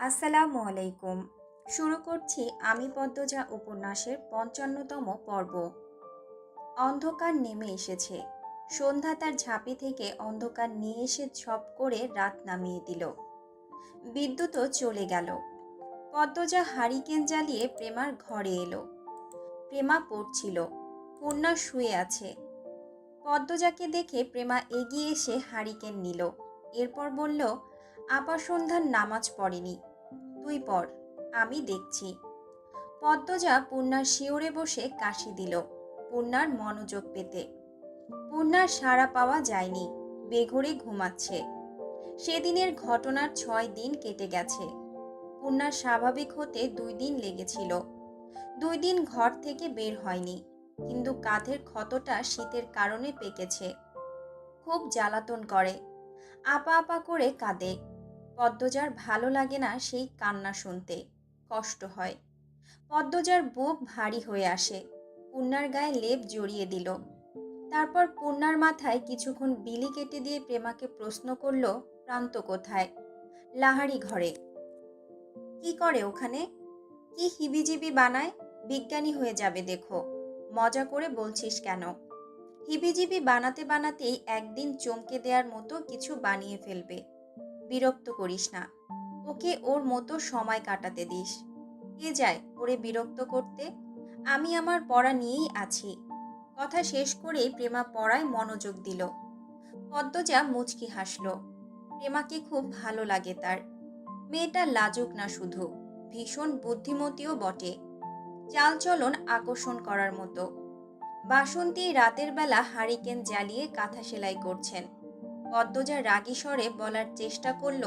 আসসালামু আলাইকুম। শুরু করছি আমি পদ্মজা উপন্যাসের পঞ্চান্নতম পর্ব। অন্ধকার নেমে এসেছে। সন্ধ্যা তার ঝাঁপি থেকে অন্ধকার নিয়ে এসে ঝপ করে রাত নামিয়ে দিল। বিদ্যুৎও চলে গেল। পদ্মজা হারিকেন জ্বালিয়ে প্রেমার ঘরে এলো। প্রেমা পড়ছিল। পূর্ণা শুয়ে আছে। পদ্মজাকে দেখে প্রেমা এগিয়ে এসে হারিকেন নিল। এরপর বলল, আপা সন্ধ্যার নামাজ পড়েনি। তুই পর, আমি দেখছি। পদ্মজা পূর্ণার শিওরে বসে কাশি দিল পূর্ণার মনোযোগ পেতে। পূর্ণার সাড়া পাওয়া যায়নি, বেঘরে ঘুমাচ্ছে। সেদিনের ঘটনার ছয় দিন কেটে গেছে। পূর্ণার স্বাভাবিক হতে দুই দিন লেগেছিল। দুই দিন ঘর থেকে বের হয়নি, কিন্তু কাঁধের ক্ষতটা শীতের কারণে পেকেছে। খুব জ্বালাতন করে, আপা আপা করে কাঁদে। পদ্মজার ভালো লাগে না সেই কান্না শুনতে। কষ্ট হয়। পদ্মজার বুক ভারী হয়ে আসে। পূর্ণার গায়ে লেপ জড়িয়ে দিল। তারপর পূর্ণার মাথায় কিছুক্ষণ বিলি কেটে দিয়ে প্রেমাকে প্রশ্ন করল, প্রান্ত কোথায়? লাহারি ঘরে। কি করে ওখানে? কি হিবিজিবি বানায়? বিজ্ঞানী হয়ে যাবে, দেখো। মজা করে বলছিস কেন? হিবিজিবি বানাতে বানাতেই একদিন চমকে দেওয়ার মতো কিছু বানিয়ে ফেলবে। বিরক্ত করিস না। ওকে ওর মতো সময় কাটাতে দিস। কে যায় ওরে বিরক্ত করতে? আমি আমার পড়া নিয়েই আছি। কথা শেষ করেই প্রেমা পড়ায় মনোযোগ দিল। পদ্মজা মুচকি হাসল। প্রেমাকে খুব ভালো লাগে তার। মেয়েটা লাজুক না শুধু, ভীষণ বুদ্ধিমতীও বটে। চালচলন আকর্ষণ করার মতো। বাসন্তী রাতের বেলা হারিকেন জ্বালিয়ে কাঁথা সেলাই করছেন। পদ্মজা রাগী স্বরে বলার চেষ্টা করল,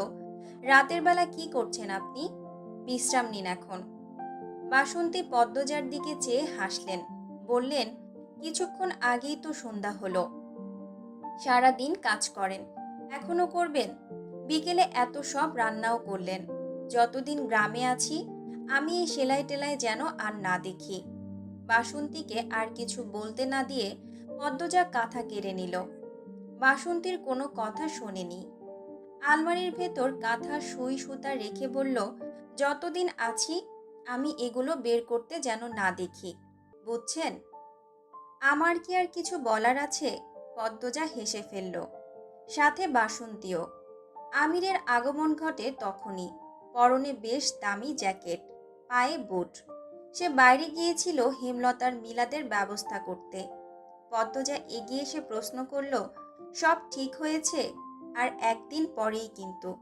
রাতের বেলা কি করছেন আপনি? বিশ্রাম নিন এখন। বাসন্তী পদ্মজার দিকে চেয়ে হাসলেন, বললেন, কিছুক্ষণ আগেই তো সন্ধ্যা হলো। সারা দিন কাজ করেন, এখনও করবেন? বিকেলে এত সব রান্নাও করলেন। যতদিন গ্রামে আছি, আমি এই সেলাই টেলাই যেন আর না দেখি। বাসন্তীকে আর কিছু বলতে না দিয়ে পদ্মজা কাঁথা কেড়ে নিল। বাসন্তীর কোনো কথা শোনেনি। আলমারির ভেতর কাঁথা সুই সুতা রেখে বলল, যতদিন আছি, আমি এগুলো বের করতে যেন না দেখি, বুঝছেন? আমার কি আর কিছু বলার আছে? পদ্মজা হেসে ফেলল। সাথে বাসন্তীও। আমিরের আগমন ঘটে তখনই। পরনে বেশ দামি জ্যাকেট, পায়ে বুট। সে বাইরে গিয়েছিল হেমলতার মিলাদের ব্যবস্থা করতে। পদ্মজা এগিয়ে এসে প্রশ্ন করল সব ঠিক হয়েছে? আর একদিন পরেই কিন্তু।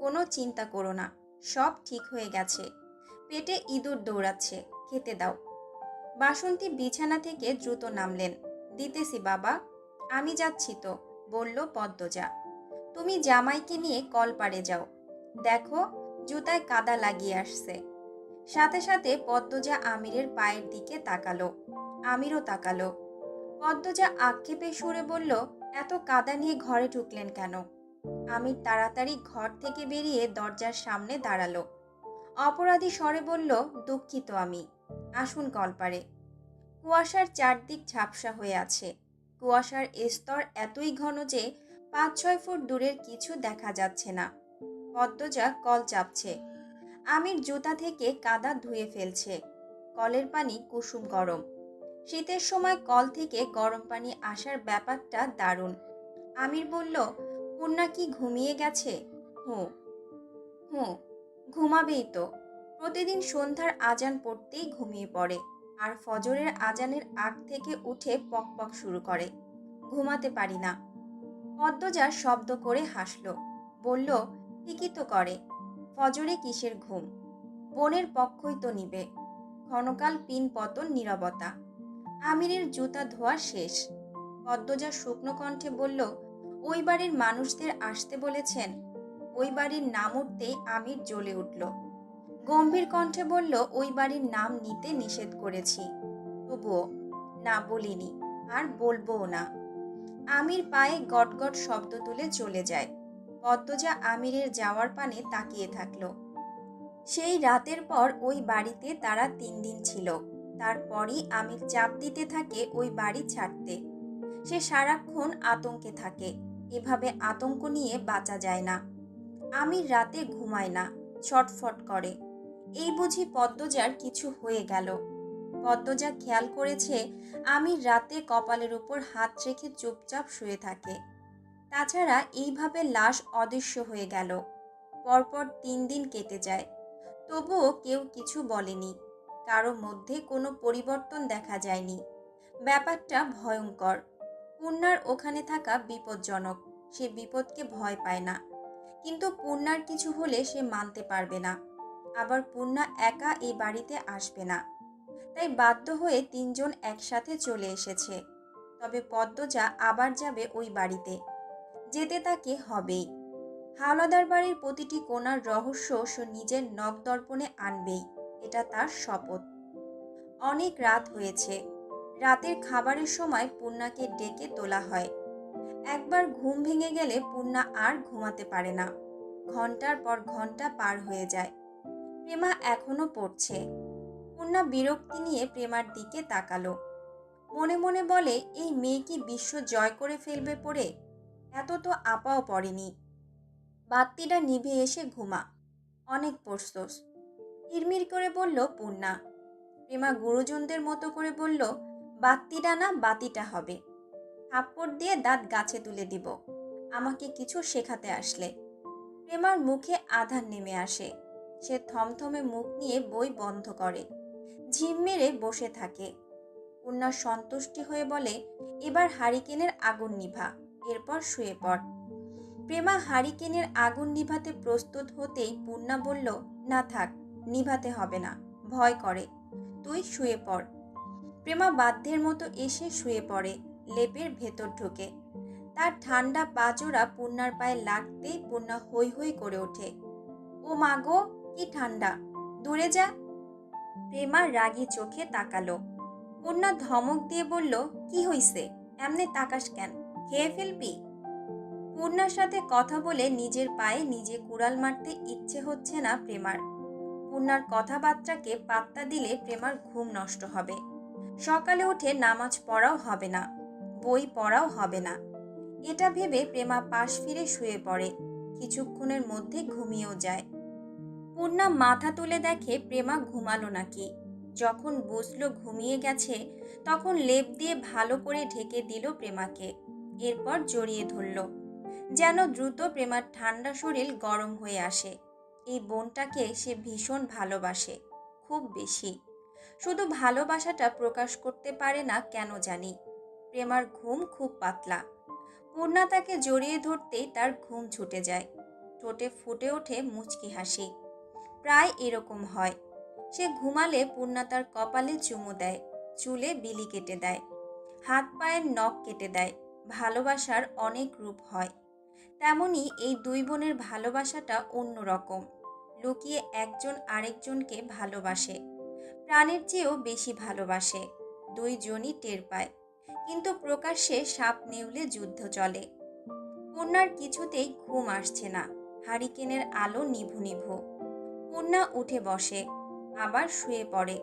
কোনো চিন্তা করো না, সব ঠিক হয়ে গেছে। পেটে ইঁদুর দৌড়াচ্ছে, খেতে দাও। বাসন্তী বিছানা থেকে দ্রুত নামলেন, দিতেছি বাবা, আমি যাচ্ছি তো, বলল পদ্মজা। তুমি জামাইকে নিয়ে কল কলপাড়ে যাও। দেখো, জুতায় কাদা লাগিয়ে আসছে। সাথে সাথে পদ্মজা আমিরের পায়ের দিকে তাকালো। আমিরও তাকালো। পদ্মজা আক্ষেপে সুরে বলল এত কাদা নিয়ে ঘরে ঢুকলেন কেন? আমি তাড়াতাড়ি ঘর থেকে বেরিয়ে দরজার সামনে দাঁড়াল। অপরাধী স্বরে বলল, দুঃখিত আমি। আসুন কলপারে। কুয়াশার চারদিক ঝাপসা হয়ে আছে। কুয়াশার স্তর এতই ঘন যে পাঁচ ছয় ফুট দূরের কিছু দেখা যাচ্ছে না। পদ্মজা কল চাপছে। আমির জুতা থেকে কাদা ধুয়ে ফেলছে। কলের পানি কুসুম গরম। শীতের সময় কল থেকে গরম পানি আসার ব্যাপারটা দারুণ। আমির বলল পূর্ণা কি ঘুমিয়ে গেছে? হুঁ। হুঁ, ঘুমাবেই তো। প্রতিদিন সন্ধ্যার আজান পড়তেই ঘুমিয়ে পড়ে আর ফজরের আজানের আগ থেকে উঠে পকপক শুরু করে। ঘুমাতে পারি না। পদ্মজা শব্দ করে হাসল, বলল, ঠিকই তো করে। ফজরে কিসের ঘুম? বোনের পক্ষই তো নিবে। ক্ষণকাল পিন পতন নীরবতা। আমিরের জুতা ধোয়া শেষ। পদ্মজা শুকনো কণ্ঠে বলল, ওই বাড়ির মানুষদের আসতে বলেছেন। ওই বাড়ির নাম উঠতেই আমির জ্বলে উঠল। গম্ভীর কণ্ঠে বলল, ওই বাড়ির নাম নিতে নিষেধ করেছি। তবুও না বলিনি, আর বলবও না। আমির পায়ে গটগট শব্দ তুলে চলে যায়। পদ্মজা আমিরের যাওয়ার পানে তাকিয়ে থাকল। সেই রাতের পর ওই বাড়িতে তারা তিন দিন ছিল। তারপরই আমির চাপ দিতে থাকে ওই বাড়ি ছাড়তে। সে সারাক্ষণ আতঙ্কে থাকে, এভাবে আতঙ্ক নিয়ে বাঁচা যায় না। আমির রাতে ঘুমায় না, ছটফট করে। এই বুঝি পদ্মজার কিছু হয়ে গেল। পদ্মজা খেয়াল করেছে আমি রাতে কপালের উপর হাত রেখে চুপচাপ শুয়ে থাকে। তাছাড়া এইভাবে লাশ অদৃশ্য হয়ে গেল। পরপর তিন দিন কেটে যায়। তবুও কেউ কিছু বলেনি। কারও মধ্যে কোনো পরিবর্তন দেখা যায়নি। ব্যাপারটা ভয়ঙ্কর। পূর্ণার ওখানে থাকা বিপজ্জনক। সে বিপদকে ভয় পায় না। কিন্তু পূর্ণার কিছু হলে সে মানতে পারবে না। আবার পূর্ণা একা এই বাড়িতে আসবে না। তাই বাধ্য হয়ে তিনজন একসাথে চলে এসেছে। তবে পদ্মজা আবার যাবে ওই বাড়িতে। যেতে তাকে হবেই। হাওলাদার বাড়ির প্রতিটি কোনার রহস্য সে নিজের নখ দর্পণে আনবেই। এটা তার শপথ। অনেক রাত হয়েছে। রাতের খাবারের সময় পূর্ণাকে ডেকে তোলা হয়। একবার ঘুম ভেঙে গেলে পূর্ণা আর ঘুমাতে পারে না। ঘণ্টার পর ঘণ্টা পার হয়ে যায়। প্রেমা এখনও পড়ছে। পূর্ণা বিরক্তি নিয়ে প্রেমার দিকে তাকালো। মনে মনে বলে, এই মেয়ে কি বিশ্ব জয় করে ফেলবে পড়ে? এত তো আপাও পড়েনি। বাত্তিটা নিভে এসে ঘুমা। অনেক পড়ছোস কিরমির করে বলল, পূর্ণা। প্রেমা গুরুজনদের মতো করে বলল বাতিটা না বাতিটা হবে। থাপ্পড় দিয়ে দাঁত গাছে তুলে দিব। আমাকে কিছু শেখাতে আসলে। প্রেমার মুখে আধার নেমে আসে। সে থমথমে মুখ নিয়ে বই বন্ধ করে। ঝিম মেরে বসে থাকে। পূর্ণা সন্তুষ্টি হয়ে বলে, এবার হারিকেনের আগুন নিভা, এরপর শুয়ে পড়। প্রেমা হারিকেনের আগুন নিভাতে প্রস্তুত হতেই পূর্ণা বলল, না থাক। নিভাতে হবে না, ভয় করে। তুই শুয়ে পড়। প্রেমা বাধ্যের মতো এসে শুয়ে পড়ে, লেপের ভেতর ঢোকে। তার ঠান্ডা পাজোড়া পূর্ণার পায়ে লাগতেই পূর্ণা হৈ হৈ করে ওঠে। ও মাগো কি ঠান্ডা, দূরে যা। প্রেমা রাগী চোখে তাকালো। পূর্ণা ধমক দিয়ে বলল, কি হইছে? এমনি তাকাস কেন? খেয়ে ফেলবি? পূর্ণার সাথে কথা বলে নিজের পায়ে নিজে কুড়াল মারতে ইচ্ছে হচ্ছে না প্রেমার। পূর্ণার কথাবার্তাকে পাত্তা দিলে প্রেমার ঘুম নষ্ট হবে। সকালে উঠে নামাজ পড়াও হবে না, বই পড়াও হবে না। এটা ভেবে প্রেমা পাশ ফিরে শুয়ে পড়ে, কিছুক্ষণের মধ্যে ঘুমিয়েও যায়। পূর্ণা মাথা তুলে দেখে প্রেমা ঘুমালো নাকি। যখন বুঝলো ঘুমিয়ে গেছে, তখন লেপ দিয়ে ভালো করে ঢেকে দিল প্রেমাকে, এরপর জড়িয়ে ধরল। যেন দ্রুত প্রেমার ঠান্ডা শরীর গরম হয়ে আসে। এই বোনটাকে সে ভীষণ ভালোবাসে, খুব বেশি। শুধু ভালোবাসাটা প্রকাশ করতে পারে না কেন জানি? প্রেমার ঘুম খুব পাতলা। পূর্ণা তাকে জড়িয়ে ধরতেই তার ঘুম ছুটে যায়। ঠোঁটে ফুটে ওঠে মুচকি হাসি। প্রায় এরকম হয়। সে ঘুমালে পূর্ণা তার কপালে চুমু দেয়, চুলে বিলি কেটে দেয় হাত পায়ের নখ কেটে দেয়, ভালোবাসার অনেক রূপ হয়। তেমনি এই দুই বোনের ভালোবাসাটা অন্যরকম। লুকিয়ে একজন আরেকজনকে ভালোবাসে, প্রাণের চেয়েও বেশি ভালোবাসে দুইজনই টের পায়। কিন্তু প্রকাশ্যে সাপ নেউলে যুদ্ধ চলে। কন্যার কিছুতেই ঘুম আসছে না, হারিকেনের আলো নিভু নিভু। পূর্ণা উঠে বসে, আবার শুয়ে পড়ে।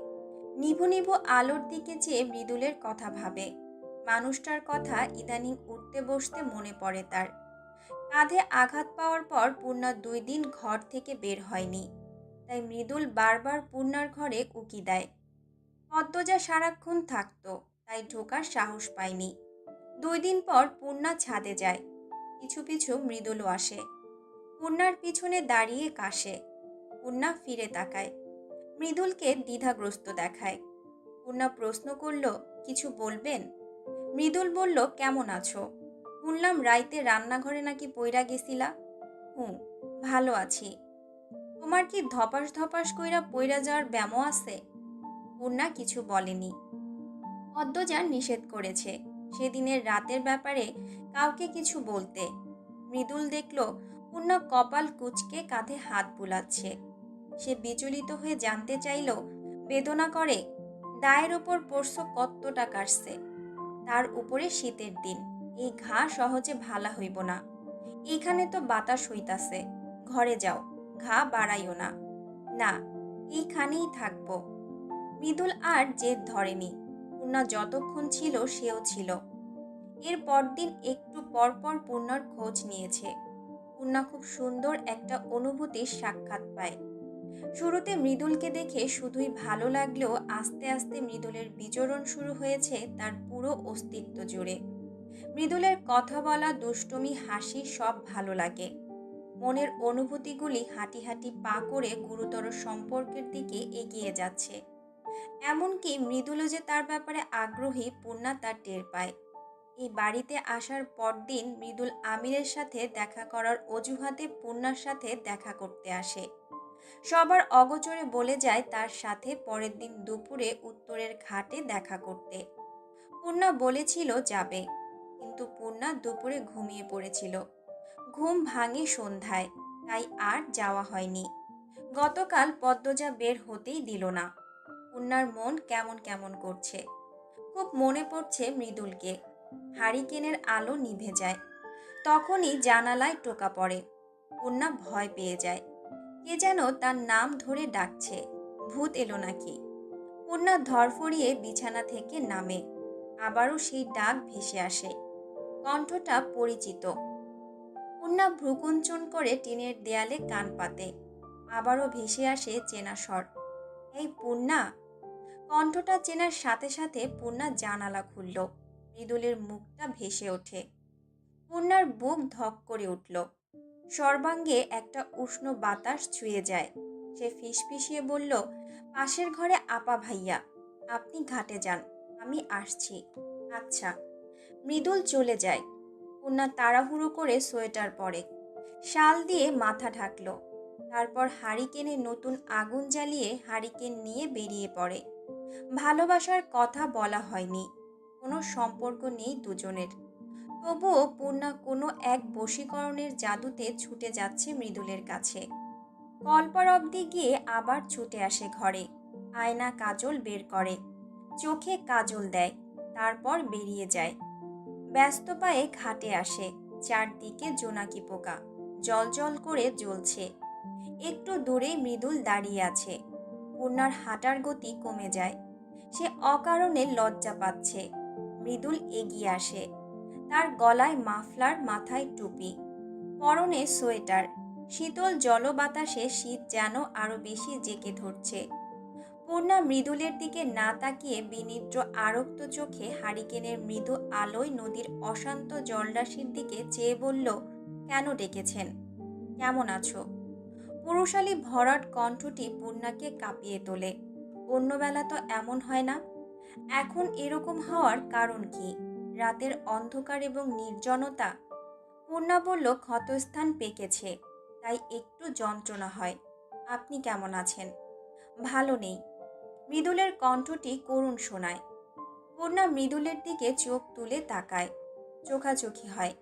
নিভু নিভু আলোর দিকে চেয়ে মৃদুলের কথা ভাবে। মানুষটার কথা ইদানিং উঠতে বসতে মনে পড়ে তার। কাঁধে আঘাত পাওয়ার পর পূর্ণা দুই দিন ঘর থেকে বের হয়নি। তাই মৃদুল বারবার পূর্ণার ঘরে উকি দেয়। পদ্মজা সারাক্ষণ থাকতো, তাই ঢোকার সাহস পায়নি। দুই দিন পর পূর্ণা ছাদে যায়। পিছু পিছু মৃদুলও আসে। পূর্ণার পিছনে দাঁড়িয়ে কাশে। পূর্ণা ফিরে তাকায়। মৃদুলকে দ্বিধাগ্রস্ত দেখায়। পূর্ণা প্রশ্ন করল, কিছু বলবেন? মৃদুল বলল, কেমন আছো? শুনলাম রাইতে রান্নাঘরে নাকি পইরা গেছিলা। হুঁ ভালো আছি। তোমার কি ধপাস ধপাস কইরা পইরা যাওয়ার ব্যামো আছে? পূর্ণা কিছু বলেনি। পদ্মজা নিষেধ করেছে সেদিনের রাতের ব্যাপারে কাউকে কিছু বলতে। মৃদুল দেখল পূর্ণা কপাল কুচকে কাঁধে হাত বুলাচ্ছে। সে বিচলিত হয়ে জানতে চাইল, বেদনা করে, দায়ের ওপর পড়ছ কতটা কাটছে? তার উপরে শীতের দিন। এই ঘা সহজে ভালা হইব না। এখানে তো বাতাস হইতাছে, ঘরে যাও, ঘা বাড়াইও না। না, এইখানেই থাকব। মৃদুল আর জেদ ধরেনি, পূর্ণা যতক্ষণ ছিল সেও ছিল। এর পরদিন একটু পর পর পূর্ণার খোঁজ নিয়েছে। পূর্ণা খুব সুন্দর একটা অনুভূতির সাক্ষাৎ পায়। শুরুতে মৃদুলকে দেখে শুধুই ভালো লাগলেও আস্তে আস্তে মৃদুলের বিচরণ শুরু হয়েছে তার পুরো অস্তিত্ব জুড়ে। মৃদুলের কথা বলা দুষ্টুমি, হাসি সব ভালো লাগে। মনের অনুভূতিগুলি হাঁটি হাঁটি পা করে গুরুতর সম্পর্কের দিকে এগিয়ে যাচ্ছে। এমনকি মৃদুলও যে তার ব্যাপারে আগ্রহী, পূর্ণা তার টের পায়। এই বাড়িতে আসার পরদিন মৃদুল আমিরের সাথে দেখা করার অজুহাতে পূর্ণার সাথে দেখা করতে আসে। সবার অগোচরে বলে যায় তার সাথে পরের দিন দুপুরে উত্তরের ঘাটে দেখা করতে। পূর্ণা বলেছিল যাবে। কিন্তু পূর্ণা দুপুরে ঘুমিয়ে পড়েছিল। ঘুম ভাঙে সন্ধ্যায়, তাই আর যাওয়া হয়নি। গতকাল পদ্মজা বের হতেই দিল না। পূর্ণার মন কেমন কেমন করছে। খুব মনে পড়ছে মৃদুলকে। হারিকেনের আলো নিভে যায়। তখনই জানালায় টোকা পড়ে। পূর্ণা ভয় পেয়ে যায়। কে যেন তার নাম ধরে ডাকছে। ভূত এলো নাকি? পূর্ণা ধরফড়িয়ে বিছানা থেকে নামে। আবারও সেই ডাক ভেসে আসে। কণ্ঠটা পরিচিত। পূর্ণা ভ্রুকুঞ্চন করে টিনের দেয়ালে কান পাতে। আবারও ভেসে আসে চেনা স্বর। এই পূর্ণা? কণ্ঠটা চেনার সাথে সাথে পূর্ণা জানালা খুলল। মৃদুলের মুখটা ভেসে ওঠে। পূর্ণার বুক ধক করে উঠল। সর্বাঙ্গে একটা উষ্ণ বাতাস ছুঁয়ে যায়। সে ফিসফিসিয়ে বলল, পাশের ঘরে আপা ভাইয়া, আপনি ঘাটে যান, আমি আসছি। আচ্ছা। মৃদুল চলে যায়। পূর্ণা তাড়াহুড়ো করে সোয়েটার পরে। শাল দিয়ে মাথা ঢাকলো। তারপর হারিকেনে নতুন আগুন জ্বালিয়ে হারিকেন নিয়ে বেরিয়ে পড়ে। ভালোবাসার কথা বলা হয়নি। কোনো সম্পর্ক নেই দুজনের। তবুও পূর্ণা কোনো এক বশীকরণের জাদুতে ছুটে যাচ্ছে মৃদুলের কাছে। কল্পার অবধি গিয়ে আবার ছুটে আসে ঘরে। আয়না কাজল বের করে। চোখে কাজল দেয়। তারপর বেরিয়ে যায়। ব্যস্ত পায়ে ঘাটে আসে। চারদিকে জোনাকি পোকা। জল জল করে জ্বলছে। একটু দূরে মৃদুল দাঁড়িয়ে আছে। পূর্ণার হাঁটার গতি কমে যায়। সে অকারণে লজ্জা পাচ্ছে। মৃদুল এগিয়ে আসে। তার গলায় মাফলার, মাথায় টুপি। পরনে সোয়েটার। শীতল জলবাতাসে শীত যেন আরও বেশি জেকে ধরছে। পূর্ণা মৃদুলের দিকে না তাকিয়ে বিনিদ্র আরক্ত চোখে হারিকেনের মৃদু আলোয় নদীর অশান্ত জলরাশির দিকে চেয়ে বলল, কেন ডেকেছেন? কেমন আছো? পুরুষালী ভরাট কণ্ঠটি পূর্ণাকে কাঁপিয়ে তোলে। অন্যবেলা তো এমন হয় না। এখন এরকম হওয়ার কারণ কি? রাতের অন্ধকার এবং নির্জনতা? পূর্ণা বলল, ক্ষতস্থান পেকেছে, তাই একটু যন্ত্রণা হয়। আপনি কেমন আছেন? ভালো নেই। মৃদুলের কণ্ঠটি করুণ শোনায়। পূর্ণা মৃদুলের দিকে চোখ তুলে তাকায়। চোখাচোখি হয়।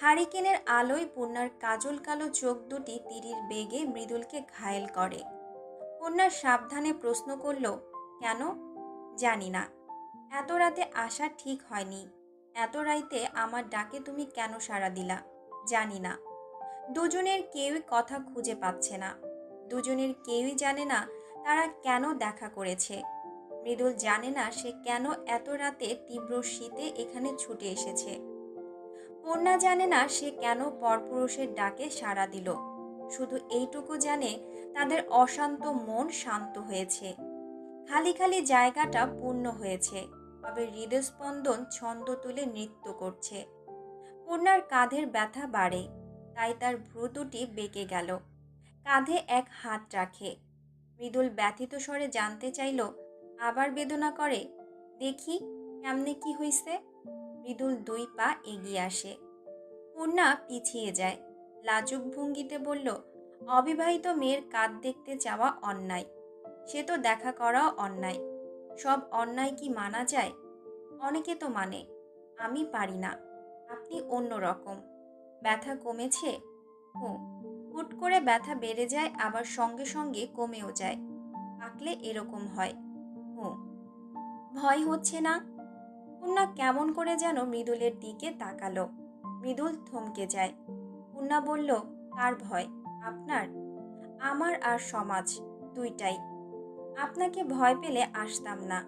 হারিকেনের আলোয় পূর্ণার কাজল কালো চোখ দুটি তীরির বেগে মৃদুলকে ঘায়েল করে। পূর্ণা সাবধানে প্রশ্ন করল, কেন? জানি না। এত রাতে আসা ঠিক হয়নি। এত রাইতে আমার ডাকে তুমি কেন সাড়া দিলা? জানি না। দুজনের কেউই কথা খুঁজে পাচ্ছে না। দুজনের কেউই জানে না তারা কেন দেখা করেছে? মৃদুল জানে না সে কেন এত রাতে তীব্র শীতে এখানে ছুটে এসেছে। পূর্ণা জানে না সে কেন পরপুরুষের ডাকে সাড়া দিল। শুধু এইটুকু জানে তাদের অশান্ত মন শান্ত হয়েছে। খালি খালি জায়গাটা পূর্ণ হয়েছে, তবে হৃদস্পন্দন ছন্দ তুলে নৃত্য করছে। পূর্ণার কাঁধের ব্যথা বাড়ে, তাই তার ভ্রু দুটি বেঁকে গেল। কাঁধে এক হাত রাখে। মৃদুল ব্যথিত স্বরে জানতে চাইল, আবার বেদনা করে, দেখি কেমনে কি হইছে? মৃদুল দুই পা এগিয়ে আসে। পূর্ণা পিছিয়ে যায়। লাজুক ভঙ্গিতে বলল, অবিবাহিত মেয়ের কাঁধ দেখতে চাওয়া অন্যায়। সে তো দেখা করাও অন্যায়। সব অন্যায় কি মানা যায়? অনেকে তো মানে। আমি পারি না। আপনি অন্য রকম ব্যথা কমেছে? হুঁ হুট করে ব্যথা বেড়ে যায়, আবার সঙ্গে সঙ্গে কমেও যায়। পাকলে এরকম হয়। হুঁ। ভয় হচ্ছে না? পূর্ণা কেমন করে যেন মৃদুলের দিকে তাকালো। মৃদুল থমকে যায়। পূর্ণা বলল, কার ভয়? আপনার? আমার আর সমাজ দুইটাই। আপনাকে ভয় পেলে আসতাম না।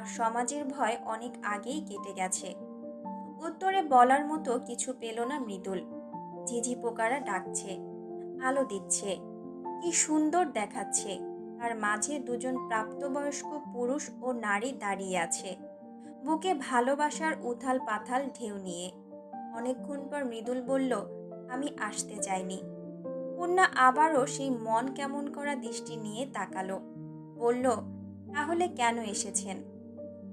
আর সমাজের ভয় অনেক আগেই কেটে গেছে। উত্তরে বলার মতো কিছু পেল না মৃদুল। ঝিঝি পোকারা ডাকছে। আলো দিচ্ছে। কি সুন্দর দেখাচ্ছে। আর মাঝে দুজন প্রাপ্তবয়স্ক পুরুষ ও নারী দাঁড়িয়ে আছে। বুকে ভালোবাসার উথাল পাথাল ঢেউ নিয়ে। অনেকক্ষণ পর মৃদুল বলল, আমি আসতে চাইনি। পূর্ণা আবারও সেই মন কেমন করা দৃষ্টি নিয়ে তাকালো। বলল, তাহলে কেন এসেছেন?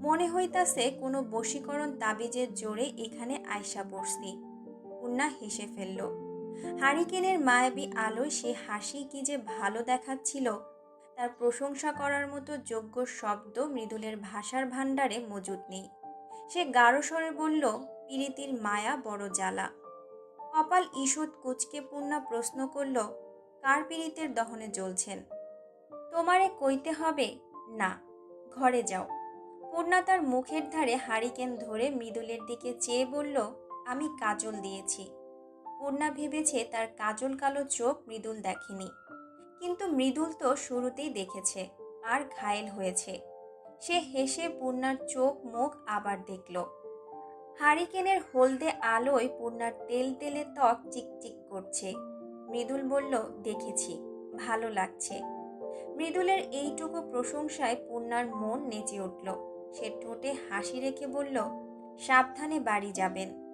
মনে হইতাছে কোনো বশীকরণ তাবিজের জোরে এখানে আয়সা পড়ছি পূর্ণা হেসে ফেলল হারিকেনের মায়াবী আলোয় সে হাসি কি যে ভালো দেখাচ্ছিল, তার প্রশংসা করার মতো যোগ্য শব্দ মৃদুলের ভাষার ভাণ্ডারে মজুদ নেই। সে গাঢ় স্বরে বলল, পিরিতির মায়া বড় জ্বালা। কপাল ঈষৎ কুচকে পূর্ণা প্রশ্ন করল, কার পিরিতের দহনে জ্বলছেন? তোমারে কইতে হবে? না, ঘরে যাও। পূর্ণা তার মুখের ধারে হারিকেন ধরে মৃদুলের দিকে চেয়ে বলল, আমি কাজল দিয়েছি। পূর্ণা ভেবেছে তার কাজল কালো চোখ মৃদুল দেখেনি। কিন্তু মৃদুল তো শুরুতেই দেখেছে আর ঘায়েল হয়েছে। সে হেসে পূর্ণার চোখ মুখ আবার দেখল। হারিকেনের হলদে আলোয় পূর্ণার তেল তেলে ত্বক চিকচিক করছে। মৃদুল বলল, দেখেছি, ভালো লাগছে। মৃদুলের এইটুকু প্রশংসায় পূর্ণার মন নেচে উঠল। সে ঠোঁটে হাসি রেখে বলল, সাবধানে বাড়ি যাবেন।